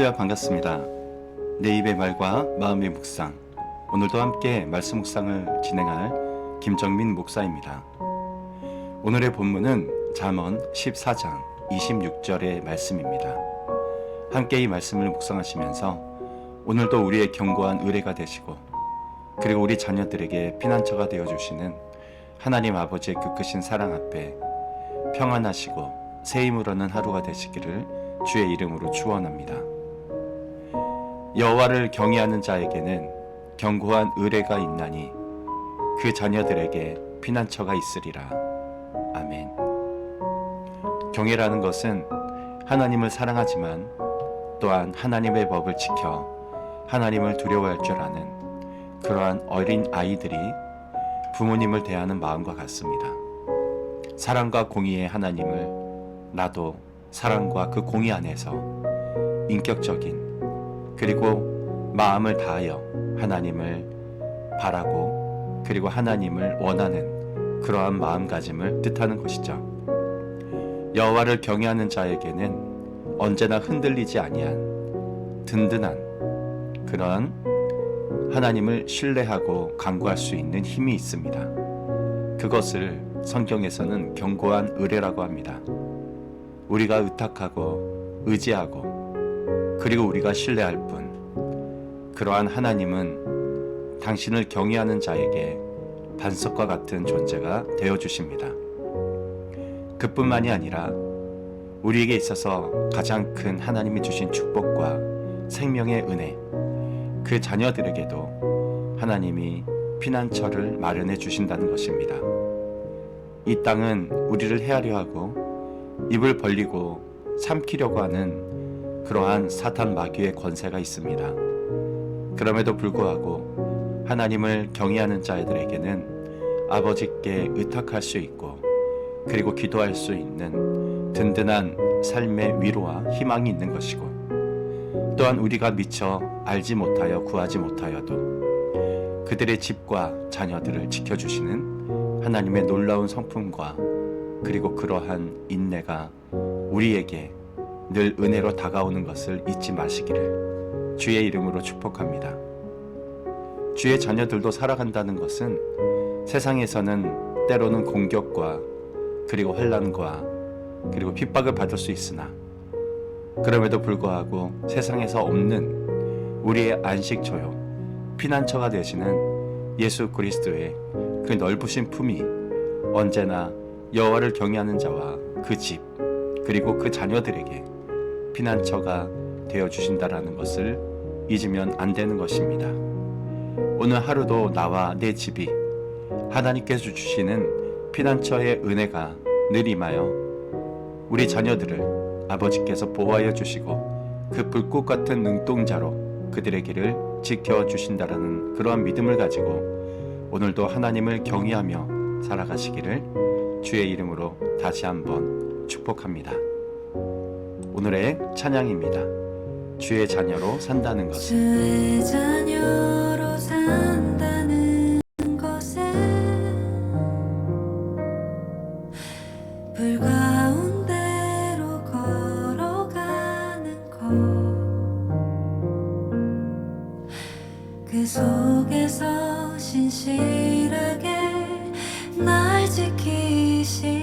할렐루야 반갑습니다. 내 입의 말과 마음의 묵상. 오늘도 함께 말씀 묵상을 진행할 김정민 목사입니다. 오늘의 본문은 잠언 14장 26절의 말씀입니다. 함께 이 말씀을 묵상하시면서 오늘도 우리의 견고한 의뢰가 되시고 그리고 우리 자녀들에게 피난처가 되어 주시는 하나님 아버지의 그 크신 사랑 앞에 평안하시고 새 힘을 얻는 하루가 되시기를 주의 이름으로 축원합니다. 여호와를 경외하는 자에게는 견고한 의뢰가 있나니 그 자녀들에게 피난처가 있으리라. 아멘. 경외라는 것은 하나님을 사랑하지만 또한 하나님의 법을 지켜 하나님을 두려워할 줄 아는 그러한 어린 아이들이 부모님을 대하는 마음과 같습니다. 사랑과 공의의 하나님을 나도 사랑과 그 공의 안에서 인격적인 그리고 마음을 다하여 하나님을 바라고 그리고 하나님을 원하는 그러한 마음가짐을 뜻하는 것이죠. 여호와를 경외하는 자에게는 언제나 흔들리지 아니한 든든한 그러한 하나님을 신뢰하고 간구할 수 있는 힘이 있습니다. 그것을 성경에서는 견고한 의뢰라고 합니다. 우리가 의탁하고 의지하고 그리고 우리가 신뢰할 뿐 그러한 하나님은 당신을 경외하는 자에게 반석과 같은 존재가 되어 주십니다. 그뿐만이 아니라 우리에게 있어서 가장 큰 하나님이 주신 축복과 생명의 은혜 그 자녀들에게도 하나님이 피난처를 마련해 주신다는 것입니다. 이 땅은 우리를 헤아려 하고 입을 벌리고 삼키려고 하는 그러한 사탄 마귀의 권세가 있습니다. 그럼에도 불구하고 하나님을 경외하는 자들에게는 아버지께 의탁할 수 있고 그리고 기도할 수 있는 든든한 삶의 위로와 희망이 있는 것이고 또한 우리가 미처 알지 못하여 구하지 못하여도 그들의 집과 자녀들을 지켜주시는 하나님의 놀라운 성품과 그리고 그러한 인내가 우리에게 늘 은혜로 다가오는 것을 잊지 마시기를 주의 이름으로 축복합니다. 주의 자녀들도 살아간다는 것은 세상에서는 때로는 공격과 그리고 환란과 그리고 핍박을 받을 수 있으나 그럼에도 불구하고 세상에서 없는 우리의 안식처요 피난처가 되시는 예수 그리스도의 그 넓으신 품이 언제나 여호와를 경외하는 자와 그 집 그리고 그 자녀들에게 피난처가 되어 주신다라는 것을 잊으면 안 되는 것입니다. 오늘 하루도 나와 내 집이 하나님께서 주시는 피난처의 은혜가 늘 임하여 우리 자녀들을 아버지께서 보호하여 주시고 그 불꽃 같은 눈동자로 그들의 길을 지켜 주신다라는 그러한 믿음을 가지고 오늘도 하나님을 경외하며 살아가시기를 주의 이름으로 다시 한번 축복합니다. 오늘의 찬양입니다. 주의 자녀로 산다는 것을 자녀로 산다는 것에 불 가운데로 걸어가는 것 그 속에서 신실하게 날 지키시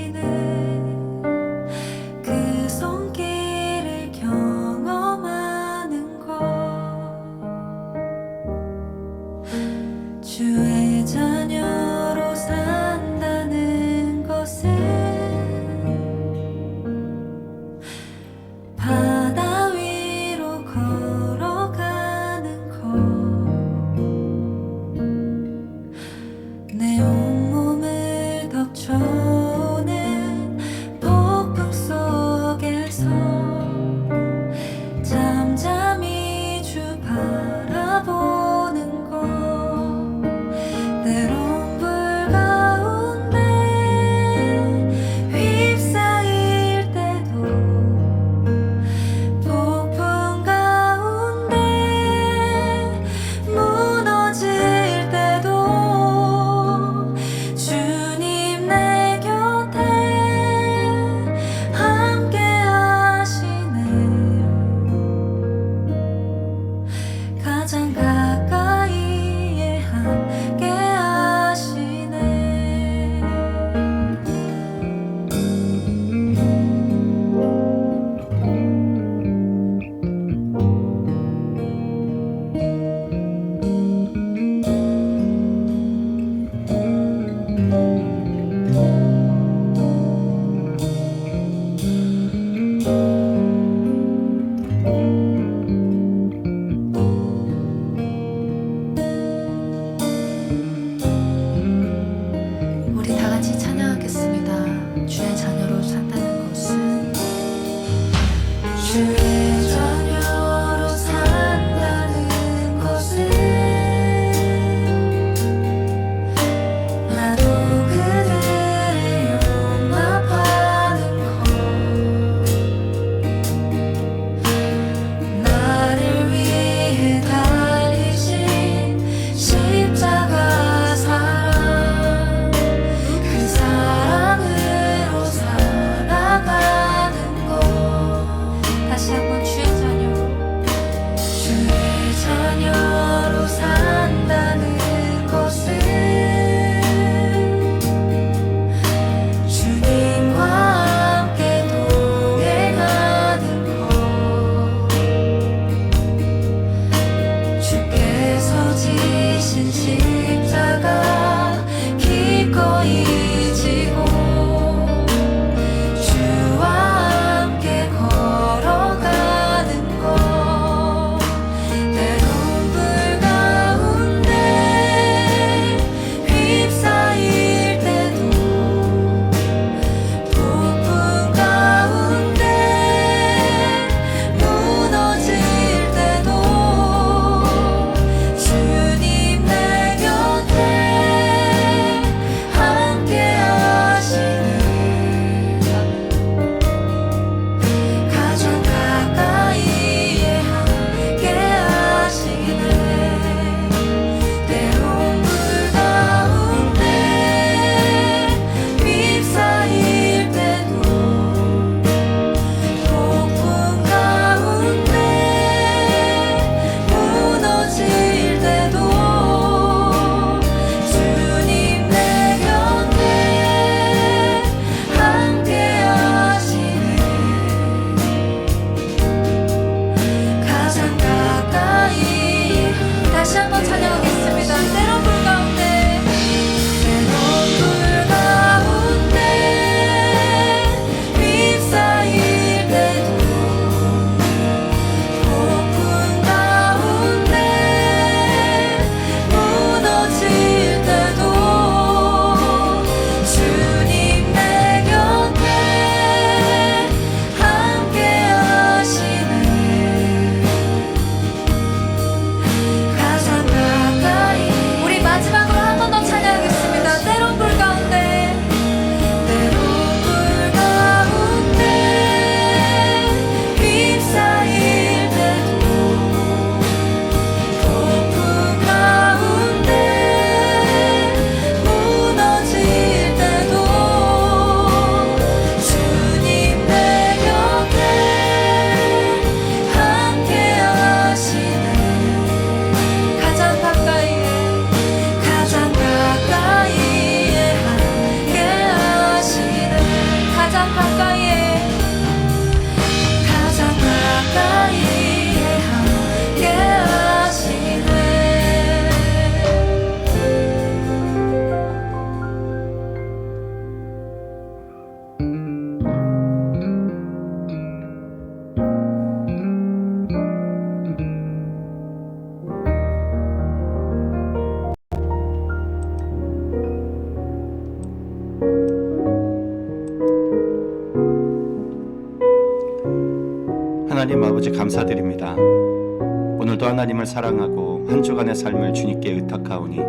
하나님 아버지 감사드립니다. 오늘도 하나님을 사랑하고 한 주간의 삶을 주님께 의탁하오니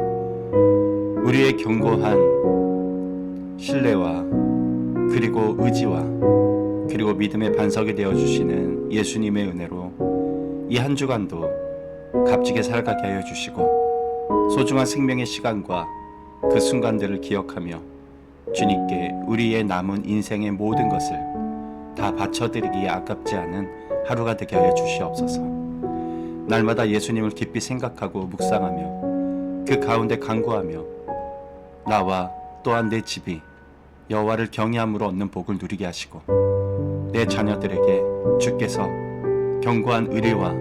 우리의 견고한 신뢰와 그리고 의지와 그리고 믿음의 반석이 되어 주시는 예수님의 은혜로 이 한 주간도 값지게 살아가게 하여 주시고 소중한 생명의 시간과 그 순간들을 기억하며 주님께 우리의 남은 인생의 모든 것을 다 바쳐드리기에 아깝지 않은 하루가 되게 하여 주시옵소서. 날마다 예수님을 깊이 생각하고 묵상하며 그 가운데 간구하며 나와 또한 내 집이 여호와를 경외함으로 얻는 복을 누리게 하시고 내 자녀들에게 주께서 견고한 의뢰와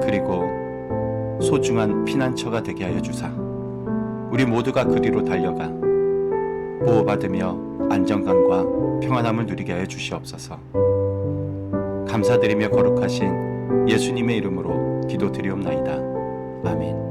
그리고 소중한 피난처가 되게 하여 주사 우리 모두가 그리로 달려가 보호받으며 안정감과 평안함을 누리게 하여 주시옵소서. 감사드리며 거룩하신 예수님의 이름으로 기도드리옵나이다. 아멘.